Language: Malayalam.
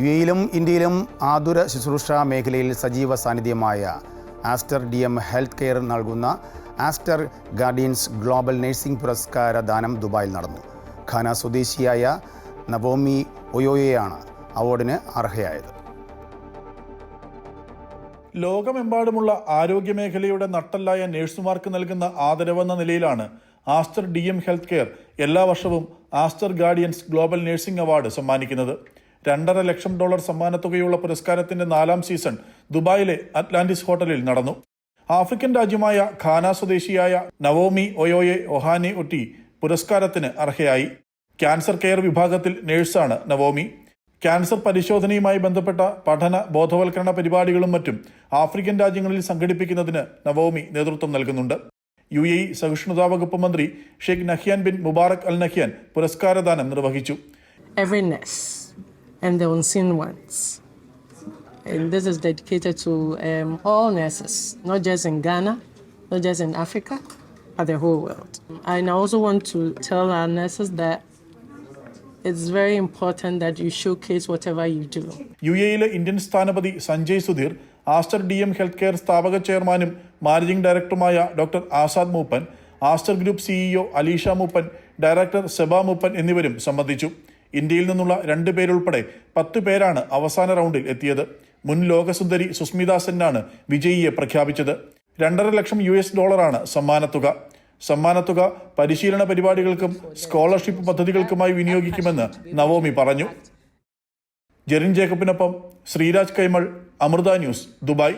യു എയിലും ഇന്ത്യയിലും ആതുര ശുശ്രൂഷ മേഖലയിൽ സജീവ സാന്നിധ്യമായ Aster D M health care നൽകുന്ന ആസ്റ്റർ ഗാർഡിയൻസ് ഗ്ലോബൽ നഴ്സിംഗ് പുരസ്കാര ദാനം ദുബായിൽ നടന്നു. ഖാന സ്വദേശിയായ നവോമി ഒയോയെയാണ് അവാർഡിന് അർഹയായത്. ലോകമെമ്പാടുമുള്ള ആരോഗ്യമേഖലയുടെ നട്ടല്ലായ നഴ്സുമാർക്ക് നൽകുന്ന ആദരവെന്ന നിലയിലാണ് Aster D M health care എല്ലാ വർഷവും Aster guardians global nursing award സമ്മാനിക്കുന്നത്. രണ്ടര ലക്ഷം ഡോളർ സമ്മാനത്തുകയുള്ള പുരസ്കാരത്തിന്റെ നാലാം സീസൺ ദുബായിലെ അറ്റ്ലാന്റിസ് ഹോട്ടലിൽ നടന്നു. ആഫ്രിക്കൻ രാജ്യമായ ഖാന സ്വദേശിയായ നവോമി ഒയോയെ ഒഹാനെ ഒട്ടി പുരസ്കാരത്തിന് അർഹയായി. ക്യാൻസർ കെയർ വിഭാഗത്തിൽ നഴ്സാണ് നവോമി. ക്യാൻസർ പരിശോധനയുമായി ബന്ധപ്പെട്ട പഠന ബോധവൽക്കരണ പരിപാടികളും മറ്റും ആഫ്രിക്കൻ രാജ്യങ്ങളിൽ സംഘടിപ്പിക്കുന്നതിന് നവോമി നേതൃത്വം നൽകുന്നുണ്ട്. യു എ സഹിഷ്ണുതാ വകുപ്പ് മന്ത്രി Sheikh Nahyan bin Mubarak Al Nahyan പുരസ്കാരദാനം നിർവഹിച്ചു. And the unseen ones. And this is dedicated to um, all nurses, not just in Ghana, not just in Africa, but the whole world. And I also want to tell our nurses that it's very important that you showcase whatever you do. You Indian Indian Sanjay Sudhir, Sudhir DM Healthcare Stavaga Chairman, care Director ചെയർമാനും Dr. Asad doctor Azad Group CEO Alisha CEO Director director Seba Moopen എന്നിവരും സംബന്ധിച്ചു ഇന്ത്യയിൽ നിന്നുള്ള രണ്ട് പേരുൾപ്പെടെ പത്ത് പേരാണ് അവസാന റൗണ്ടിൽ എത്തിയത്. മുൻ ലോകസുന്ദരി സുസ്മിത സെന്നാണ് വിജയിയെ പ്രഖ്യാപിച്ചത്. രണ്ടര ലക്ഷം യു എസ് ഡോളറാണ് സമ്മാനത്തുക സമ്മാനത്തുക പരിശീലന പരിപാടികൾക്കും സ്കോളർഷിപ്പ് പദ്ധതികൾക്കുമായി വിനിയോഗിക്കുമെന്ന് നവോമി പറഞ്ഞു. ജെറിൻ ജേക്കബിനൊപ്പം ശ്രീരാജ് കൈമൾ അമൃത ന്യൂസ് ദുബായ്.